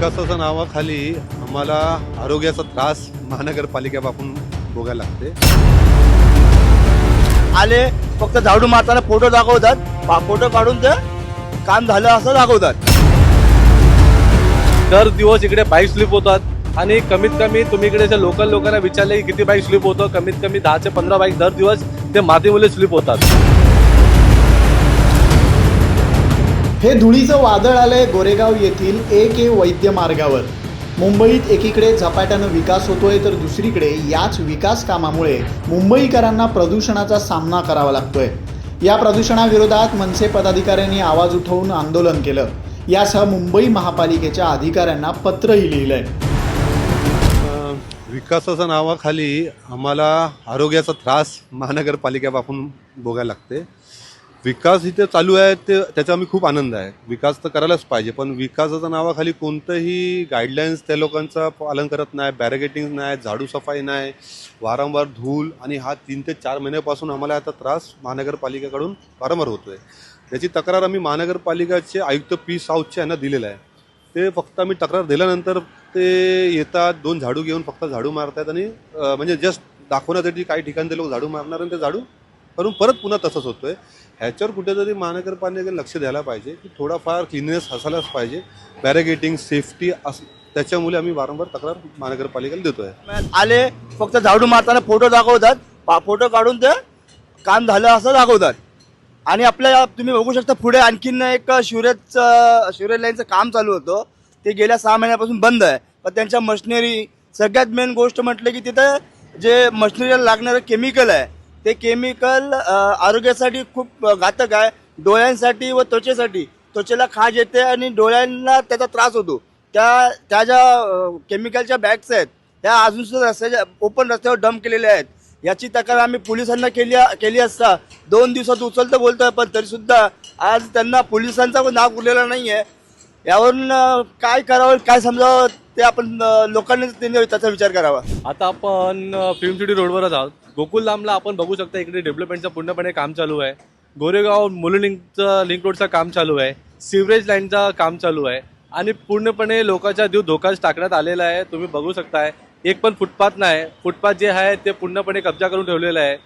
विकासाच्या नावाखाली आम्हाला आरोग्याचा त्रास महानगरपालिकेपासून भोगायला लागते. आले फक्त झाडू मारताना फोटो दाखवतात. फोटो काढून ते काम झालं असं दाखवतात. दर दिवस इकडे बाईक स्लिप होतात. आणि कमीत कमी तुम्ही इकडे लोकल लोकांना विचारले की किती बाईक स्लिप होतं? कमीत कमी दहा ते पंधरा बाईक दर दिवस ते मातीमुळे स्लिप होतात. हे धुळीचं वादळ आलंय गोरेगाव येथील ए के वैद्य मार्गावर. मुंबईत एकीकडे झपाट्यानं विकास होतोय तर दुसरीकडे याच विकास कामामुळे मुंबईकरांना प्रदूषणाचा सामना करावा लागतोय. या प्रदूषणाविरोधात मनसे पदाधिकाऱ्यांनी आवाज उठवून आंदोलन केलं. यासह मुंबई महापालिकेच्या अधिकाऱ्यांना पत्रही लिहिलंय. विकासाच्या नावाखाली आम्हाला आरोग्याचा त्रास महानगरपालिकेपासून भोगायला लागते विकास इथे चालू आहे ते त्याचा आम्ही खूप आनंद आहे. विकास तर करायलाच पाहिजे पण विकासाच्या नावाखाली कोणतंही गाईडलाईन्स त्या लोकांचं पालन करत नाही बॅरिगेटिंग नाही झाडू सफाई नाही वारंवार धूल आणि हा तीन ते चार महिन्यापासून आम्हाला आता त्रास महानगरपालिकेकडून वारंवार होतो आहे त्याची तक्रार आम्ही महानगरपालिकाचे आयुक्त पी साऊथचे यांना दिलेलं आहे. ते फक्त आम्ही तक्रार दिल्यानंतर ते येतात दोन झाडू घेऊन फक्त झाडू मारतात आणि म्हणजे जस्ट दाखवण्यासाठी काही ठिकाणी ते लोक झाडू मारणार आणि ते झाडू करून परत पुन्हा तसंच आहे ह्याच्यावर कुठेतरी महानगरपालिकेने लक्ष द्यायला पाहिजे की थोडाफार क्लिननेस असायलाच पाहिजे. बॅरिगेटिंग सेफ्टी अस त्याच्यामुळे आम्ही वारंवार तक्रार महानगरपालिकेला देतो आहे आले फक्त झाडू मारताना फोटो दाखवतात. फोटो काढून ते काम झालं असं दाखवतात. आणि आपल्या तुम्ही बघू शकता पुढे आणखीन एक शिवरेजचं शिवरेज लाईनचं काम चालू होतं. ते गेल्या सहा महिन्यापासून बंद आहे. पण त्यांच्या मशिनरी सगळ्यात मेन गोष्ट म्हटलं की तिथं जे मशिनरीला लागणारं केमिकल आहे ते केमिकल आरोग्यासाठी खूप घातक आहे. डोळ्यांसाठी व त्वचेसाठी. त्वचेला खाज येते आणि डोळ्यांना त्याचा त्रास होतो. त्या त्या ज्या केमिकलच्या बॅग्स आहेत त्या अजून सुद्धा रस्त्याच्या ओपन रस्त्यावर डंप केलेल्या आहेत. याची तक्रार आम्ही पोलिसांना केली केली असता दोन दिवसात उचलतं बोलतं पण तरीसुद्धा आज त्यांना पोलिसांचा पण नाव उरलेला नाही आहे यावरून काय करावं काय समजावं ते आपण लोकांनी त्यांनी त्याचा विचार करावा. आता आपण फिल्म सिटी रोडवरच आहोत. गोकुल लांबला आपण बघू शकता इकडे डेव्हलपमेंटचं पूर्णपणे काम चालू आहे. गोरेगाव मुलं लिंकचं लिंक रोडचं काम चालू आहे. सिवरेज लाईनचं काम चालू आहे. आणि पूर्णपणे लोकांच्या जीव धोकाच टाकण्यात आलेला आहे. तुम्ही बघू शकताय. एक पण फुटपाथ नाही. फुटपाथ जे आहे ते पूर्णपणे कब्जा करून ठेवलेलं आहे.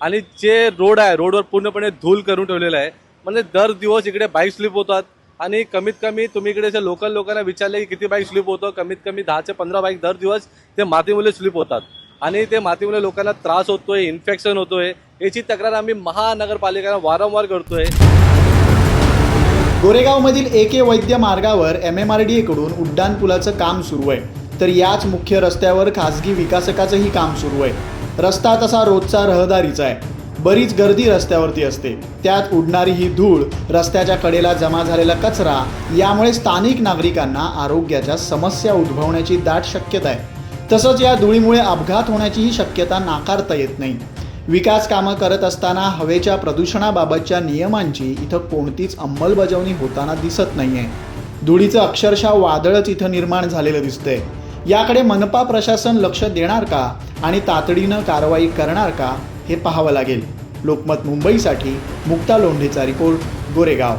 आणि जे रोड आहे रोडवर पूर्णपणे धूल करून ठेवलेलं आहे. म्हणजे दर दिवस इकडे बाईक स्लिप होतात. आणि कमीत कमी तुम्ही इकडे लोकल लोकांना विचारले की किती बाईक स्लिप होतं कमीत कमी दहा ते पंधरा बाईक दर दिवस ते मातीमुळे स्लिप होतात. आणि ते मातीमुळे लोकांना त्रास होतोय इन्फेक्शन होतोय याची तक्रार आम्ही महानगरपालिकेला वारंवार करतोय. गोरेगावमधील एके वैद्य मार्गावर एम एम आर डी एकडून उड्डाणपुलाचं काम सुरू आहे. तर याच मुख्य रस्त्यावर खासगी विकासकाचंही काम सुरू आहे. रस्ता तसा रोजचा रहदारीचा आहे. बरीच गर्दी रस्त्यावरती असते. त्यात उडणारी ही धूळ रस्त्याच्या कडेला जमा झालेला कचरा यामुळे स्थानिक नागरिकांना आरोग्याच्या समस्या उद्भवण्याची दाट शक्यता आहे. तसंच या धुळीमुळे अपघात होण्याचीही शक्यता नाकारता येत नाही. विकास कामं करत असताना हवेच्या प्रदूषणाबाबतच्या नियमांची इथं कोणतीच अंमलबजावणी होताना दिसत नाही आहे धुळीचं अक्षरशः वादळच इथं निर्माण झालेलं दिसतंय. याकडे मनपा प्रशासन लक्ष देणार का? आणि तातडीनं कारवाई करणार का? हे पाहावं लागेल. लोकमत मुंबईसाठी मुक्ता लोंढेचा रिपोर्ट गोरेगाव.